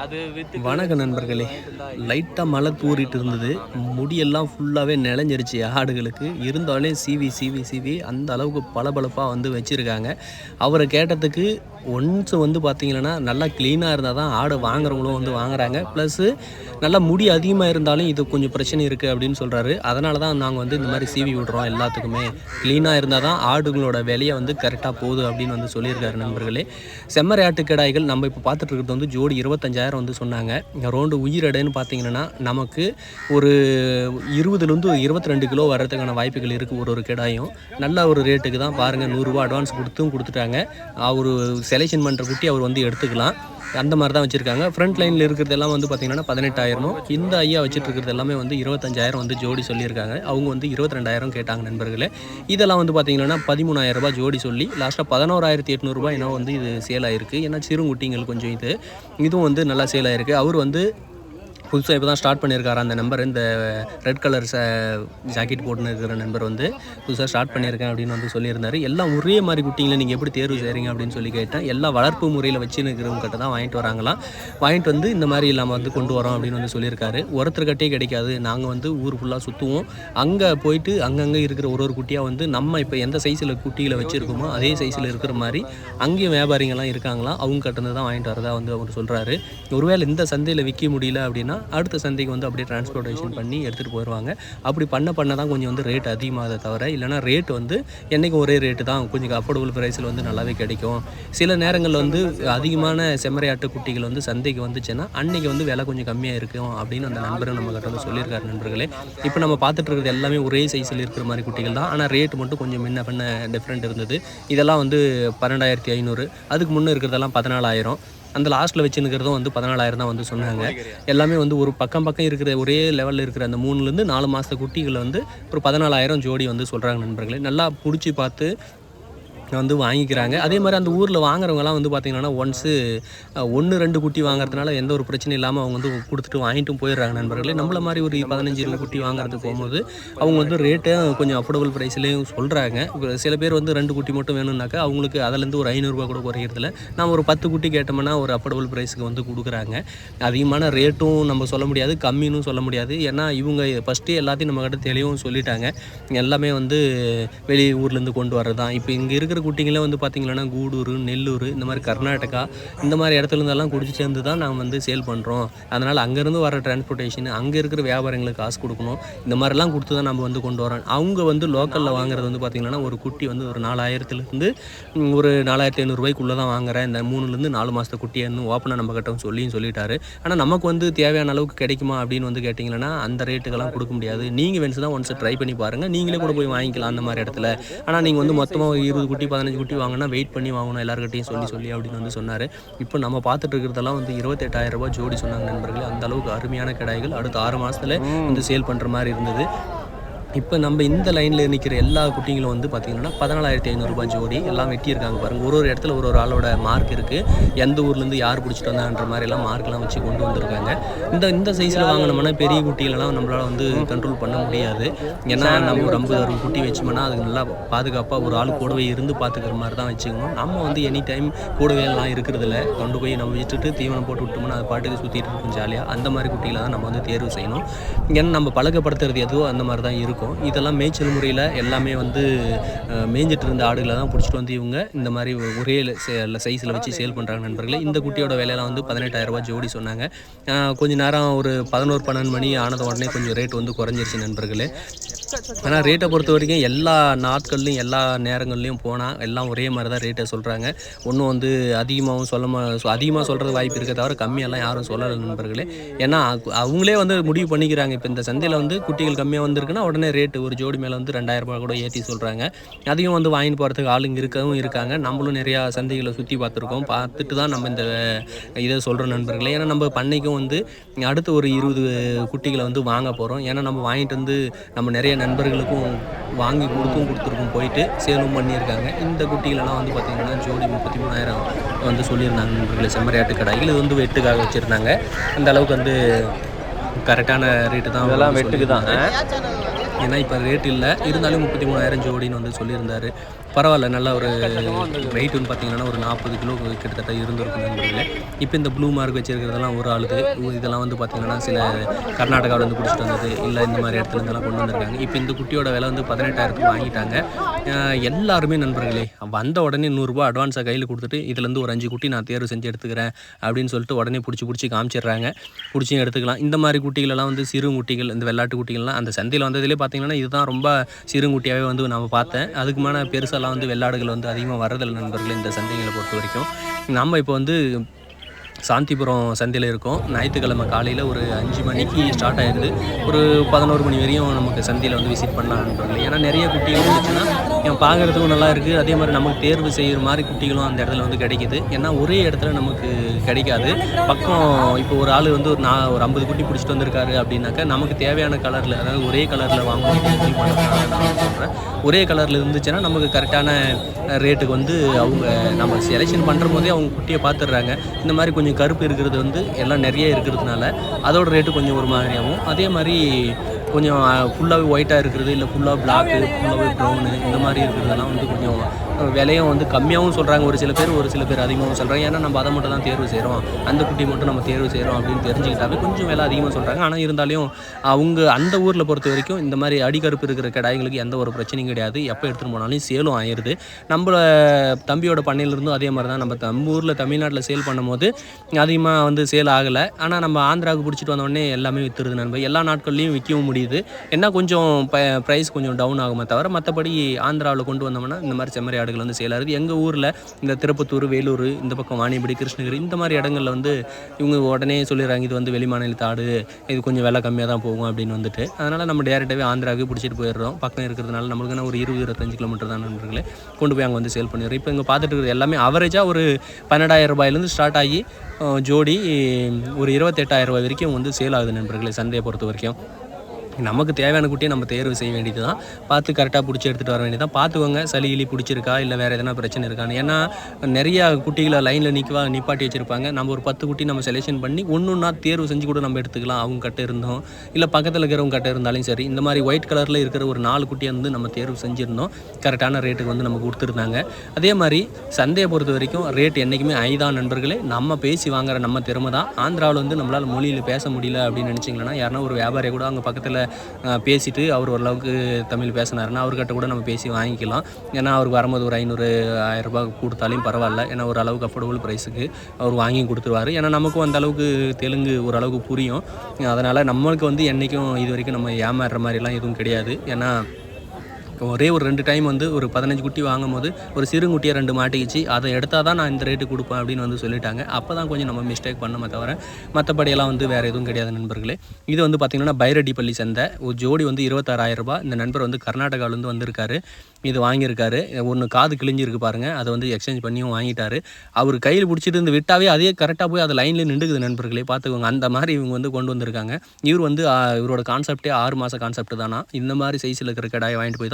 அது வணக்க நண்பர்களே லைட்டாக மழை தூறிட்டு இருந்தது முடியெல்லாம் ஃபுல்லாகவே நிலஞ்சிருச்சு ஆடுகளுக்கு. இருந்தாலும் சிவி சிவி சிவி அந்த அளவுக்கு பளபளப்பாக வந்து வச்சுருக்காங்க. அவரை கேட்டதுக்கு ஒன்ஸ் வந்து பார்த்தீங்கன்னா நல்லா க்ளீனாக இருந்தால் தான் ஆடு வாங்குறவங்களும் வந்து வாங்குறாங்க. ப்ளஸ்ஸு நல்லா முடி அதிகமாக இருந்தாலும் இது கொஞ்சம் பிரச்சனை இருக்குது அப்படின்னு சொல்கிறாரு அதனால தான் நாங்கள் வந்து இந்த மாதிரி சீவி விடுறோம் எல்லாத்துக்குமே. க்ளீனாக இருந்தால் தான் ஆடுகளோட விலையை வந்து கரெக்டாக போகுது அப்படின்னு வந்து சொல்லியிருக்காரு நண்பர்களே. செம்மறி ஆட்டு கிடாய்கள் நம்ம இப்போ பார்த்துட்டு இருக்கிறது வந்து ஜோடி இருபத்தஞ்சாயிரம் வந்து சொன்னாங்க. ரோண்டு உயிரடைன்னு பார்த்தீங்கன்னா நமக்கு ஒரு இருபதுலேருந்து இருபத்தி ரெண்டு கிலோ வர்றதுக்கான வாய்ப்புகள் இருக்குது ஒரு ஒரு கிடாயும். நல்ல ஒரு ரேட்டுக்கு தான் பாருங்கள் நூறுரூவா அட்வான்ஸ் கொடுத்தும் கொடுத்துட்டாங்க. அவர் செலெக்ஷன் பண்ணுற குட்டி அவர் வந்து எடுத்துக்கலாம். அந்த மாதிரி தான் வச்சுருக்காங்க. ஃப்ரண்ட் லைனில் இருக்கிறதெல்லாம் வந்து பார்த்தீங்கன்னா பதினெட்டாயிரம் இந்த ஐயா வச்சுட்டு இருக்கிறது எல்லாமே வந்து இருபத்தஞ்சாயிரம் வந்து ஜோடி சொல்லியிருக்காங்க. அவங்க வந்து இருபத்தி ரெண்டாயிரம் கேட்டாங்க நண்பர்களே. இதெல்லாம் வந்து பார்த்தீங்கன்னா பதிமூணாயிரம் ரூபாய் ஜோடி சொல்லி லாஸ்ட்டாக பதினோராயிரத்தி எட்நூறுபா என்ன வந்து இது சேல் ஆயிருக்கு. ஏன்னா சிறுங்குட்டிங்கள் கொஞ்சம் இது. இதுவும் வந்து நல்லா சேல் ஆயிருக்கு. அவர் வந்து புதுசாக இப்போ தான் ஸ்டார்ட் பண்ணியிருக்காரு அந்த நம்பர் இந்த ரெட் கலர் ஜாக்கெட் போட்டுன்னு இருக்கிற நண்பர் வந்து புதுசாக ஸ்டார்ட் பண்ணியிருக்கேன் அப்படின்னு வந்து சொல்லியிருந்தாரு. எல்லாம் ஒரே மாதிரி குட்டிங்களை நீங்கள் எப்படி தேர்வு செய்கிறீங்க அப்படின்னு சொல்லி கேட்டேன். எல்லாம் வளர்ப்பு முறையில் வச்சு இருக்கிறவங்க கிட்ட தான் வாங்கிட்டு வராங்களாம். வாங்கிட்டு வந்து இந்த மாதிரி இல்லாமல் வந்து கொண்டு வரோம் அப்படின்னு வந்து சொல்லியிருக்காரு. ஒருத்தர்கிட்டே கிடைக்காது. நாங்கள் வந்து ஊர் ஃபுல்லாக சுற்றுவோம் அங்கே போயிட்டு அங்கங்கே இருக்கிற ஒரு ஒரு குட்டியாக வந்து நம்ம இப்போ எந்த சைஸில் குட்டியில் வச்சுருக்கோமோ அதே சைஸில் இருக்கிற மாதிரி அங்கேயும் வியாபாரிங்கெல்லாம் இருக்காங்களா அவங்க கிட்ட தான் வாங்கிட்டு வரதா வந்து அவர் சொல்கிறாரு ஒருவேளை இந்த சந்தையில் விற்க முடியல அப்படின்னா அடுத்த சந்தைக்கு வந்து அப்படியே டிரான்ஸ்போர்ட்டேஷன் பண்ணி எடுத்துகிட்டு போயிடுவாங்க அப்படி பண்ண பண்ண தான் கொஞ்சம் வந்து ரேட் அதிகமாகதை தவிர இல்லைனா ரேட் வந்து என்றைக்கும் ஒரே ரேட்டு தான். கொஞ்சம் அஃபோர்டபுள் ப்ரைஸில் வந்து நல்லாவே கிடைக்கும். சில நேரங்களில் வந்து அதிகமான செம்மறையாட்டு குட்டிகள் வந்து சந்தைக்கு வந்துச்சுன்னா அன்றைக்கி வந்து விலை கொஞ்சம் கம்மியாக இருக்கும் அப்படின்னு அந்த நண்பரை நம்ம கிட்ட வந்து சொல்லியிருக்காரு நண்பர்களே. இப்போ நம்ம பார்த்துட்டு இருக்கிறது எல்லாமே ஒரே சைஸில் இருக்கிற மாதிரி குட்டிகள் தான். ஆனால் ரேட் மட்டும் கொஞ்சம் முன்ன பின்ன டிஃப்ரெண்ட் இருந்தது. இதெல்லாம் வந்து பன்னெண்டாயிரத்தி ஐநூறு. அதுக்கு முன்னே இருக்கிறதெல்லாம் பதினாலாயிரம். அந்த லாஸ்ட்டில் வச்சுருக்கிறதும் வந்து பதினாலாயிரம் தான் வந்து சொன்னாங்க. எல்லாமே வந்து ஒரு பக்கம் பக்கம் இருக்கிற ஒரே லெவலில் இருக்கிற அந்த மூணுலேருந்து நாலு மாதத்து குட்டிகளை வந்து ஒரு பதினாலாயிரம் ஜோடி வந்து சொல்கிறாங்க நண்பர்களே. நல்லா பிடிச்சி பார்த்து வந்து வாங்கிக்கிறாங்க. அதே மாதிரி அந்த ஊரில் வாங்குறவங்கலாம் வந்து பார்த்திங்கன்னா ஒன்ஸு ஒன்று ரெண்டு குட்டி வாங்குறதுனால எந்த ஒரு பிரச்சனையும் இல்லாமல் அவங்க வந்து கொடுத்துட்டு வாங்கிட்டும் போயிடுறாங்க நண்பர்களே. நம்மள மாதிரி ஒரு பதினஞ்சு இருபது குட்டி வாங்குறதுக்கு போகும்போது அவங்க வந்து ரேட்டை கொஞ்சம் அஃபோர்டபுள் ப்ரைஸ்லேயும் சொல்கிறாங்க சில பேர் வந்து ரெண்டு குட்டி மட்டும் வேணும்னாக்கா அவங்களுக்கு அதுலேருந்து ஒரு ஐநூறுரூவா கூட குறையிறதுல நம்ம ஒரு பத்து குட்டி கேட்டோம்னா ஒரு அஃபோர்டபுள் ப்ரைஸுக்கு வந்து கொடுக்குறாங்க. அதிகமான ரேட்டும் நம்ம சொல்ல முடியாது கம்மின்னு சொல்ல முடியாது. ஏன்னா இவங்க ஃபஸ்ட்டு எல்லாத்தையும் நம்மக்கிட்ட தெளிவும் சொல்லிட்டாங்க. எல்லாமே வந்து வெளி ஊர்லேருந்து கொண்டு வர்றது தான் இப்போ இங்கே இருக்கிற குட்டிங்களே வந்து பார்த்திங்கன்னா கூடூர் நெல்லூர் இந்த மாதிரி கர்நாடகா இந்த மாதிரி இடத்துல இருந்தெல்லாம் குடிச்சு சேர்ந்து தான் நாங்கள் வந்து சேல் பண்ணுறோம் அதனால் அங்கேருந்து வர டிரான்ஸ்போர்ட்டேஷன் அங்கே இருக்கிற வியாபாரங்களுக்கு காசு கொடுக்கணும். இந்த மாதிரிலாம் கொடுத்து தான் நம்ம வந்து கொண்டு வரோம். அவங்க வந்து லோக்கலில் வாங்குறது வந்து பார்த்திங்கன்னா ஒரு குட்டி வந்து ஒரு நாலாயிரத்துலேருந்து ஒரு நாலாயிரத்தி ஐநூறுரூவாய்க்குள்ளே தான் வாங்குறேன். இந்த மூணுலேருந்து நாலு மாதத்து குட்டியை இன்னும் ஓப்பனாக நம்ம கிட்ட சொல்லியும் சொல்லிட்டாரு. ஆனால் நமக்கு வந்து தேவையான அளவுக்கு கிடைக்குமா அப்படின்னு வந்து கேட்டிங்கன்னா அந்த ரேட்டுக்கெல்லாம் கொடுக்க முடியாது. நீங்கள் வேணுச்சு தான் ஒன்ஸ் ட்ரை பண்ணி பாருங்கள் நீங்களே கூட போய் வாங்கிக்கலாம் அந்த மாதிரி இடத்துல. ஆனால் நீங்கள் வந்து மொத்தமாக இருபது குட்டி பதினஞ்சு குட்டி வாங்கினா வெயிட் பண்ணி வாங்கணும் எல்லாருக்கிட்டையும் சொல்லி சொல்லி அப்படின்னு வந்து சொன்னார். இப்போ நம்ம பார்த்துட்டு இருக்கிறதெல்லாம் வந்து இருபத்தெட்டாயிரம் ரூபாய் ஜோடி சொன்னாங்க நண்பர்களே. அந்த அளவுக்கு அருமையான கிடாய்கள். அடுத்த ஆறு மாதத்துல வந்து சேல் பண்ணுற மாதிரி இருந்தது. இப்போ நம்ம இந்த லைனில் நிற்கிற எல்லா குட்டிங்களும் வந்து பார்த்திங்கன்னா பதினாலாயிரத்தி ஐநூறுரூபா ஜோடி எல்லாம் வெட்டியிருக்காங்க பாருங்கள் ஒரு ஒரு இடத்துல ஒரு ஒரு ஆளோட மார்க் இருக்குது எந்த ஊர்லேருந்து யார் பிடிச்சிட்டு வந்தான்ற மாதிரிலாம் மார்க்லாம் வச்சு கொண்டு வந்திருக்காங்க. இந்த இந்த சைஸில் வாங்கினோம்னா பெரிய குட்டிகளெல்லாம் நம்மளால் வந்து கண்ட்ரோல் பண்ண முடியாது. ஏன்னா நம்ம ஒரு ஐம்பது அறுபது குட்டி வச்சோம்னா அதுக்கு நல்லா பாதுகாப்பாக ஒரு ஆள் கூடவே இருந்து பார்த்துக்கிற மாதிரி தான் வச்சுக்கணும். நம்ம வந்து எனி டைம் கூடவே எல்லாம் இருக்கிறதில்ல கொண்டு போய் நம்ம விட்டுட்டு தீவனம் போட்டு விட்டோம்னா அது பாட்டுக்கு சுற்றிட்டு இருக்கும் ஜாலியாக அந்த மாதிரி குட்டிகளை தான் நம்ம வந்து தேர்வு செய்யணும். ஏன்னா நம்ம பழக்கப்படுத்துறது எதுவோ அந்த மாதிரி தான் இருக்கும். இதெல்லாம் மேய்ச்சல் முறையில் எல்லாமே வந்து மேய்ஞ்சிட்டு இருந்த ஆடுகளை தான் பிடிச்சிட்டு வந்து இவங்க இந்த மாதிரி ஒரே சைஸில் வச்சு சேல் பண்ணுறாங்க நண்பர்களே. இந்த குட்டியோட விலையெல்லாம் வந்து பதினெட்டாயிரரூபா ஜோடி சொன்னாங்க. கொஞ்சம் நேரம் ஒரு பதினோரு பன்னெண்டு மணி ஆனத உடனே கொஞ்சம் ரேட் வந்து குறைஞ்சிருச்சு நண்பர்களே. ஆனால் ரேட்டை பொறுத்த வரைக்கும் எல்லா நாட்கள்லையும் எல்லா நேரங்கள்லையும் போனால் எல்லாம் ஒரே மாதிரி தான் ரேட்டை சொல்கிறாங்க ஒன்றும் வந்து அதிகமாகவும் சொல்ல அதிகமாக சொல்கிறது வாய்ப்பு இருக்க தவிர கம்மியெல்லாம் யாரும் சொல்லலை நண்பர்களே. ஏன்னா அவங்களே வந்து முடிவு பண்ணிக்கிறாங்க. இப்போ இந்த சந்தையில் வந்து குட்டிகள் கம்மியாக வந்திருக்குன்னா உடனே ரேட்டு ஒரு ஜோடி மேலே வந்து ரெண்டாயிரம் ரூபாய் கூட ஏற்றி சொல்கிறாங்க அதிகம் வந்து வாங்கிட்டு போகிறதுக்கு ஆளுங்க இருக்கவும் இருக்காங்க. நம்மளும் நிறையா சந்தைகளை சுற்றி பார்த்துருக்கோம். பார்த்துட்டு தான் நம்ம இந்த இதை சொல்கிறோம் நண்பர்களே. ஏன்னா நம்ம பண்ணைக்கும் வந்து அடுத்து ஒரு இருபது குட்டிகளை வந்து வாங்க போகிறோம் ஏன்னா நம்ம வாங்கிட்டு வந்து நம்ம நிறைய நண்பர்களுக்கும் வாங்கி கொடுத்தும் கொடுத்துருக்கோம் போயிட்டு சேலும் பண்ணியிருக்காங்க. இந்த குட்டிகளெல்லாம் வந்து பார்த்திங்கன்னா ஜோடி முப்பத்தி மூணாயிரம் வந்து சொல்லியிருந்தாங்க நண்பர்களே செம்மறியாட்டு கடையில் இது வந்து வெட்டுக்காக வச்சுருந்தாங்க. அந்த அளவுக்கு வந்து கரெக்டான ரேட்டு தான் இதெல்லாம் வெட்டுக்கு தான். ஏன்னா இப்போ ரேட் இல்லை. இருந்தாலும் முப்பத்தி மூணாயிரம் ஜோடின்னு வந்து சொல்லியிருந்தாரு. பரவாயில்ல நல்ல ஒரு வெயிட் வந்து பார்த்தீங்கன்னா ஒரு நாற்பது கிலோ கிட்டத்தட்ட இருந்திருக்கும் நண்பர்களே இப்போ இந்த ப்ளூ மார்க் வச்சிருக்கிறதெல்லாம் ஒரு ஆளுது இதெல்லாம் வந்து பார்த்தீங்கன்னா சில கர்நாடகாவில் வந்து பிடிச்சிட்டு வந்தது இல்லை இந்த மாதிரி இடத்துல இருந்தெல்லாம் கொண்டு வந்திருக்காங்க. இப்போ இந்த குட்டியோட விலை வந்து பதினெட்டாயிரத்துக்கு வாங்கிட்டாங்க. எல்லாருமே நண்பர்களே வந்த உடனே நூறுரூவா அட்வான்ஸாக கையில் கொடுத்துட்டு இதுலேருந்து ஒரு அஞ்சு குட்டி நான் தேர்வு செஞ்சு எடுத்துக்கிறேன் அப்படின்னு சொல்லிட்டு உடனே பிடிச்சி பிடிச்சி காமிச்சிடுறாங்க. பிடிச்சியும் எடுத்துக்கலாம். இந்த மாதிரி குட்டிகளெல்லாம் வந்து சிறு குட்டிகள் இந்த வெள்ளாட்டு குட்டிகள்லாம் அந்த சந்தையில் வந்ததுலேயே பார்த்தீங்கன்னா இதுதான் ரொம்ப சிறுங்குட்டியாகவே வந்து நான் பார்த்தேன். அதுக்கு மேலே பெருசெல்லாம் வந்து வெள்ளாடுகள் வந்து அதிகமாக வரதில்லை நண்பர்கள் இந்த சந்தைகளை பொறுத்த வரைக்கும் நம்ம இப்போ வந்து சாந்திபுரம் சந்தையில் இருக்கோம். ஞாயிற்றுக்கிழமை காலையில் ஒரு அஞ்சு மணிக்கு ஸ்டார்ட் ஆயிடுது ஒரு பதினோரு மணி வரையும் நமக்கு சந்தையில் வந்து விசிட் பண்ணலான்றாங்க ஏன்னா நிறைய குட்டிகள் இருந்துச்சுன்னா என் பார்க்குறதுக்கும் நல்லா இருக்குது அதே மாதிரி நமக்கு தேர்வு செய்கிற மாதிரி குட்டிகளும் அந்த இடத்துல வந்து கிடைக்கிது. ஏன்னா ஒரே இடத்துல நமக்கு கிடைக்காது. பக்கம் இப்போ ஒரு ஆள் வந்து ஒரு நான் ஒரு ஐம்பது குட்டி பிடிச்சிட்டு வந்திருக்காரு அப்படின்னாக்கா நமக்கு தேவையான கலரில் அதாவது ஒரே கலரில் வாங்கணும் நான் சொல்கிறேன் ஒரே கலரில் இருந்துச்சுன்னா நமக்கு கரெக்டான ரேட்டுக்கு வந்து அவங்க நம்ம செலெக்ஷன் பண்ணுற போதே அவங்க குட்டியை பார்த்துடுறாங்க. இந்த மாதிரி கொஞ்சம் கருப்பு இருக்கிறது வந்து எல்லாம் நிறைய இருக்கிறதுனால அதோட ரேட்டு கொஞ்சம் ஒரு மாதிரியாகவும் அதே மாதிரி கொஞ்சம் ஃபுல்லாகவே ஒயிட்டாக இருக்கிறது இல்லை ஃபுல்லாக பிளாக்கு ஃபுல்லாகவே ப்ரௌனு இந்த மாதிரி இருக்கிறதெல்லாம் வந்து கொஞ்சம் விலையும் வந்து கம்மியாகவும் சொல்கிறாங்க ஒரு சில பேர் ஒரு சில பேர் அதிகமாகவும் சொல்கிறாங்க ஏன்னா நம்ம அதை மட்டும் தான் தேர்வு செய்கிறோம் அந்த குட்டி மட்டும் நம்ம தேர்வு செய்கிறோம் அப்படின்னு தெரிஞ்சுக்கிட்டாவே கொஞ்சம் விலை அதிகமாக சொல்கிறாங்க ஆனால் இருந்தாலும் அவங்க அந்த ஊரில் பொறுத்த வரைக்கும் இந்த மாதிரி அடிக்கருப்பு இருக்கிற கடாய்களுக்கு எந்த ஒரு பிரச்சனையும் கிடையாது. எப்போ எடுத்துகிட்டு போனாலும் சேலும் ஆயிடுது நம்மள தம்பியோட பண்ணையிலிருந்தும் அதே மாதிரி தான். நம்ம நம்ம ஊரில் தமிழ்நாட்டில் சேல் பண்ணும்போது அதிகமாக வந்து சேல் ஆகலை. ஆனால் நம்ம ஆந்திராவுக்கு பிடிச்சிட்டு வந்தோடனே எல்லாமே விற்றுருது நண்பர் எல்லா நாட்கள்லையும் விற்கவும் முடியுது. என்ன கொஞ்சம் ப்ரைஸ் கொஞ்சம் டவுன் ஆகுமே தவிர மற்றபடி ஆந்திராவில் கொண்டு வந்தோம்னா இந்த மாதிரி செம்மறி ஆடுகள் வந்து சேல் ஆகுது. எங்கள் ஊரில் இந்த திருப்பத்தூர் வேலூர் இந்த பக்கம் வாணியம்படி கிருஷ்ணகிரி இந்த மாதிரி இடங்களில் வந்து இவங்க உடனே சொல்லிடுறாங்க இது வந்து வெளிமாநிலத்து ஆடு இது கொஞ்சம் விலை கம்மியாக தான் போகும் அப்படின்னு வந்துட்டு. அதனால் நம்ம டேரெக்டாகவே ஆந்திராவுக்கு பிடிச்சிட்டு போயிடுறோம். பக்கம் இருக்கிறதுனால நம்மளுக்கு என்ன ஒரு இருபது இருபத்தஞ்சு கிலோமீட்டர் தான் நண்பர்களே. கொண்டு போய் அங்கே வந்து சேல் பண்ணிடுறோம். இப்போ இங்கே பார்த்துட்டு இருக்கிறது எல்லாமே அவரேஜாக ஒரு பன்னெண்டாயிரம் ரூபாயிலேருந்து ஸ்டார்ட் ஆகி ஜோடி ஒரு இருபத்தெட்டாயிரம் ரூபாய் வரைக்கும் வந்து சேல் ஆகுது நண்பர்களே சந்தையை பொறுத்த வரைக்கும். நமக்கு தேவையான குட்டியை நம்ம தேர்வு செய்ய வேண்டியது தான் பார்த்து கரெக்டாக பிடிச்சி எடுத்துகிட்டு வர வேண்டியதான் பார்த்துக்கோங்க சளி கிளி பிடிச்சிருக்கா இல்லை வேறு எதனா பிரச்சனை இருக்கான்னு ஏன்னா நிறையா குட்டிகளை லைனில் நிற்கவா நிப்பாட்டி வச்சுருப்பாங்க. நம்ம ஒரு பத்து குட்டி நம்ம செலெக்ஷன் பண்ணி ஒன்று ஒன்றா தேர்வு செஞ்சு கூட நம்ம எடுத்துக்கலாம். அவங்க கட்ட இருந்தோம். இல்லை பக்கத்தில் இருக்கிறவங்க கட்ட இருந்தாலும் சரி இந்த மாதிரி ஒயிட் கலரில் இருக்கிற ஒரு நாலு குட்டியை வந்து நம்ம தேர்வு செஞ்சுருந்தோம். கரெக்டான ரேட்டுக்கு வந்து நம்ம கொடுத்துருந்தாங்க. அதே மாதிரி சந்தையை பொறுத்த வரைக்கும் ரேட் என்றைக்குமே ஐதான் நண்பர்களே. நம்ம பேசி வாங்குற நம்ம திறமை தான் ஆந்திராவில் வந்து நம்மளால் மொழியில் பேச முடியல அப்படின்னு நினச்சிங்கன்னா யாருன்னா ஒரு வியாபாரியை கூட அங்கே பக்கத்தில் பேசிட்டு அவர் ஓரளவுக்கு தமிழ் பேசினாருன்னா அவர்கிட்ட கூட நம்ம பேசி வாங்கிக்கலாம். ஏன்னா அவருக்கு வரும்போது ஒரு ஐநூறு ஆயிரம் ரூபாய் கொடுத்தாலும் பரவாயில்ல. ஏன்னா ஒரு அளவுக்கு அஃபோர்டபுள் ப்ரைஸுக்கு அவர் வாங்கி கொடுத்துருவாரு. ஏன்னா நமக்கும் அந்த அளவுக்கு தெலுங்கு ஓரளவுக்கு புரியும். அதனால் நம்மளுக்கு வந்து என்றைக்கும் இது வரைக்கும் நம்ம ஏமாறுற மாதிரிலாம் எதுவும் கிடையாது. ஏன்னா ஒரே ஒரு ரெண்டு டைம் வந்து ஒரு பதினஞ்சு குட்டி வாங்கும் போது ஒரு சிறுங்குட்டியை ரெண்டு மாட்டிக்கிச்சு. அதை எடுத்தால் தான் நான் இந்த ரேட்டு கொடுப்பேன் அப்படின்னு வந்து சொல்லிட்டாங்க. அப்போ தான் கொஞ்சம் நம்ம மிஸ்டேக் பண்ணமே தவிர மற்றபடியெல்லாம் வந்து வேறு எதுவும் கிடையாது நண்பர்களே. இது வந்து பார்த்திங்கன்னா பைரடிப்பள்ளி சந்தை. ஒரு ஜோடி வந்து இருபத்தாறாயிரம் இந்த நண்பர் வந்து கர்நாடகாவிலேருந்து வந்திருக்காரு. இது வாங்கியிருக்காரு. ஒன்று காது கிழிஞ்சிருக்கு பாருங்கள் அதை வந்து எக்ஸ்சேஞ்ச் பண்ணியும் வாங்கிட்டாரு. அவர் கையில் பிடிச்சிட்டு இருந்து விட்டாவே அதே கரெக்டாக போய் அது லைனில் நின்றுக்குது நண்பர்களே. பார்த்துக்கோங்க அந்த மாதிரி இவங்க வந்து கொண்டு வந்திருக்காங்க. இவர் வந்து இவரோட கான்செப்டே ஆறு மாத கான்செப்ட் தானா? இந்த மாதிரி சைஸில் இருக்கிற கடாயை வாங்கிட்டு போய் தான்